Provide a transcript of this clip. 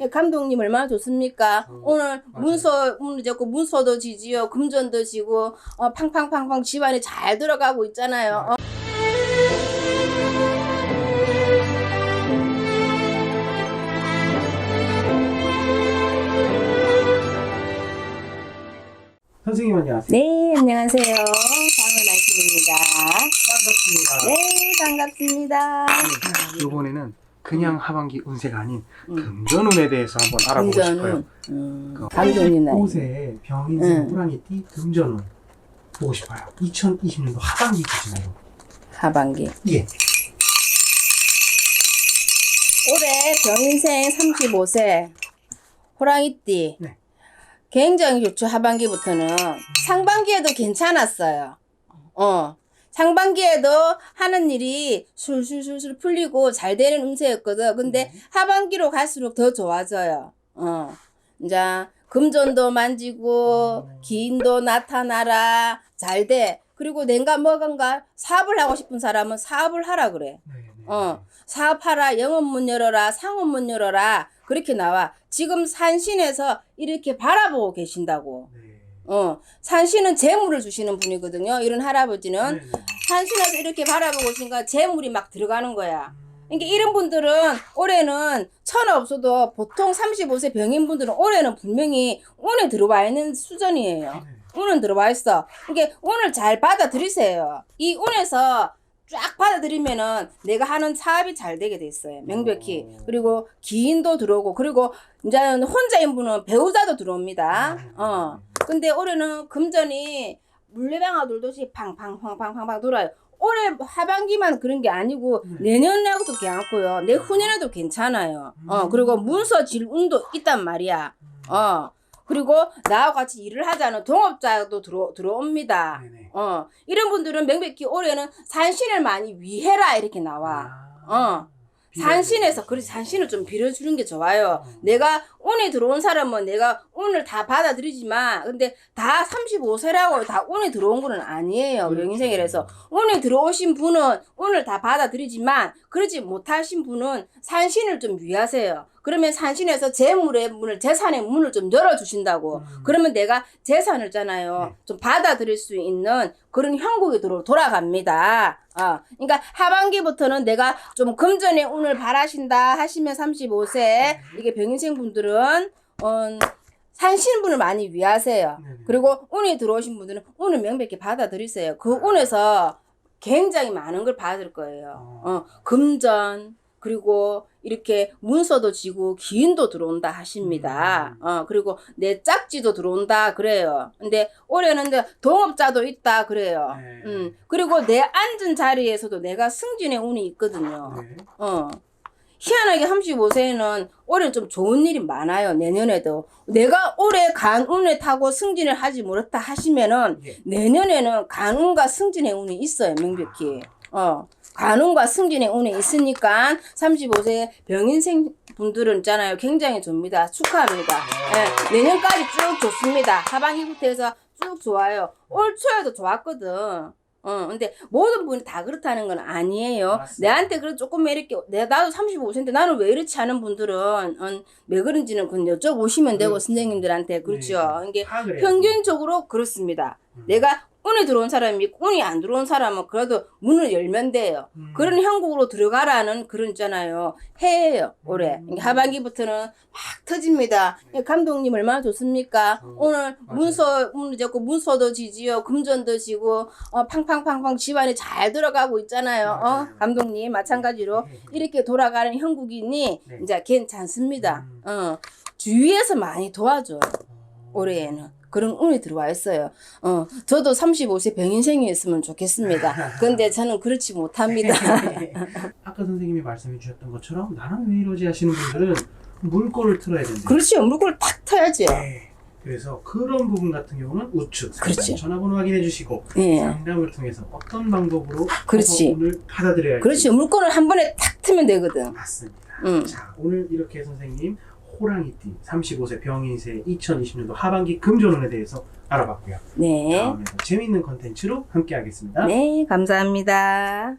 예, 감독님 얼마나 좋습니까? 어, 오늘. 문서 문을 잡고 문서도 지지요, 금전도 지고 어, 팡팡팡팡 집안이 잘 들어가고 있잖아요. 어. 선생님 안녕하세요. 네, 안녕하세요. 방울만식입니다. 반갑습니다. 네, 반갑습니다. 이번에는 그냥 하반기 운세가 아닌 음. 금전운에 대해서 한번 알아보고 싶어요. 음, 그 감독님 나이. 옷에 병인생 응. 호랑이띠 금전운 보고 싶어요. 2020년도 하반기 기준으로. 하반기. 예. 올해 병인생 35세 호랑이띠 네. 굉장히 좋죠 하반기부터는 상반기에도 괜찮았어요 어 상반기에도 하는 일이 술술술술 풀리고 잘 되는 운세였거든 근데 네. 하반기로 갈수록 더 좋아져요 어 이제 금전도 만지고 음. 기인도 나타나라 잘 돼 그리고 내가 뭐건가 사업을 하고 싶은 사람은 사업을 하라 그래 네, 네. 어, 사업하라, 영업문 열어라, 상업문 열어라, 그렇게 나와. 지금 산신에서 이렇게 바라보고 계신다고. 네. 어, 산신은 재물을 주시는 분이거든요. 이런 할아버지는. 네, 네. 산신에서 이렇게 바라보고 있으니까 재물이 막 들어가는 거야. 음. 그러니까 이런 분들은 올해는 천하 없어도 보통 35세 병인 분들은 올해는 분명히 운에 들어와 있는 수준이에요. 네. 운은 들어와 있어. 이게 운을 잘 받아들이세요. 이 운에서 쫙 받아들이면은 내가 하는 사업이 잘 되게 돼 있어요. 명백히. 오. 그리고 기인도 들어오고 그리고 이제는 혼자인 분은 배우자도 들어옵니다. 어. 근데 올해는 금전이 물레방아 돌듯이 팡팡팡팡팡팡 돌아요. 올해 하반기만 그런 게 아니고 네. 내년에도 괜찮고요. 내후년에도 괜찮아요. 어 음. 그리고 문서 질 운도 있단 말이야. 음. 어 그리고 나와 같이 일을 하자는 동업자도 들어 들어옵니다. 어 이런 분들은 명백히 올해는 산신을 많이 위해라 이렇게 나와. 어. 산신에서 그렇지 산신을 좀 빌어주는 게 좋아요. 내가 운이 들어온 사람은 내가 운을 다 받아들이지만 근데 다 35세라고 다 운이 들어온 거는 아니에요. 그렇죠. 명인생이라서 운이 들어오신 분은 운을 다 받아들이지만 그러지 못하신 분은 산신을 좀 위하세요. 그러면 산신에서 재물의 문을 재산의 문을 좀 열어 주신다고. 음. 그러면 내가 재산을 잖아요. 네. 좀 받아들일 수 있는 그런 형국이 들어 돌아갑니다. 어, 그러니까 하반기부터는 내가 좀 금전의 운을 바라신다 하시면 35세 이게 병인생 분들은 어, 산신분을 많이 위하세요. 네네. 그리고 운이 들어오신 분들은 운을 명백히 받아들이세요. 그 운에서 굉장히 많은 걸 받을 거예요. 어, 금전 그리고 이렇게 문서도 지고 기인도 들어온다 하십니다. 음. 어 그리고 내 짝지도 들어온다 그래요. 근데 올해는 동업자도 있다 그래요. 네. 음 그리고 내 앉은 자리에서도 내가 승진의 운이 있거든요. 네. 어. 희한하게 35세에는 올해 좀 좋은 일이 많아요. 내년에도. 내가 올해 간운에 타고 승진을 하지 못했다 하시면은 예. 내년에는 간운과 승진의 운이 있어요. 명백히. 어. 간운과 승진의 운이 있으니까 35세 병인생 분들은 있잖아요. 굉장히 좋습니다. 축하합니다. 예, 내년까지 쭉 좋습니다. 하반기부터 해서 쭉 좋아요. 올 초에도 좋았거든. 어, 근데 모든 분이 다 그렇다는 건 아니에요. 맞습니다. 내한테 그래 조금 이렇게 내 나도 35세인데 나는 왜 이렇지 하는 분들은 어, 왜 그런지는 그건 여쭤보시면 되고 그렇죠. 선생님들한테 그렇죠. 네. 이게. 평균적으로 그렇습니다. 음. 내가 운이 들어온 사람이 있고 운이 안 들어온 사람은 그래도 문을 열면 돼요. 음. 그런 형국으로 들어가라는 그런 있잖아요. 해예요 올해 음. 하반기부터는 막 터집니다. 예, 감독님 얼마나 좋습니까? 어, 오늘 맞아요. 문서 문을 잡고 문서도 지지요, 금전도 지고 어, 팡팡팡팡 집안이 잘 들어가고 있잖아요. 어? 맞아요. 감독님 마찬가지로 네. 이렇게 돌아가는 형국이니 네. 이제 괜찮습니다. 음. 어, 주위에서 많이 도와줘요. 어. 올해에는. 그런 운이 들어와 있어요. 어, 저도 35세 병인생이었으면 좋겠습니다. 근데 저는 그렇지 못합니다. 아까 선생님이 말씀해 주셨던 것처럼 나는 왜 이러지 하시는 분들은 물꼬를 틀어야 된다. 그렇죠. 물건을 탁 터야죠. 네. 그래서 그런 부분 같은 경우는 우측 그렇지. 전화번호 확인해 주시고 예. 상담을 통해서 어떤 방법으로 그렇지. 오늘 받아들여야 그렇죠. 물건을 한 번에 탁 트면 되거든. 맞습니다. 음. 자 오늘 이렇게 선생님 호랑이띠 35세 병인세 2020년도 하반기 금전운에 대해서 알아봤고요. 네. 다음에도 재미있는 컨텐츠로 함께 하겠습니다. 네, 감사합니다.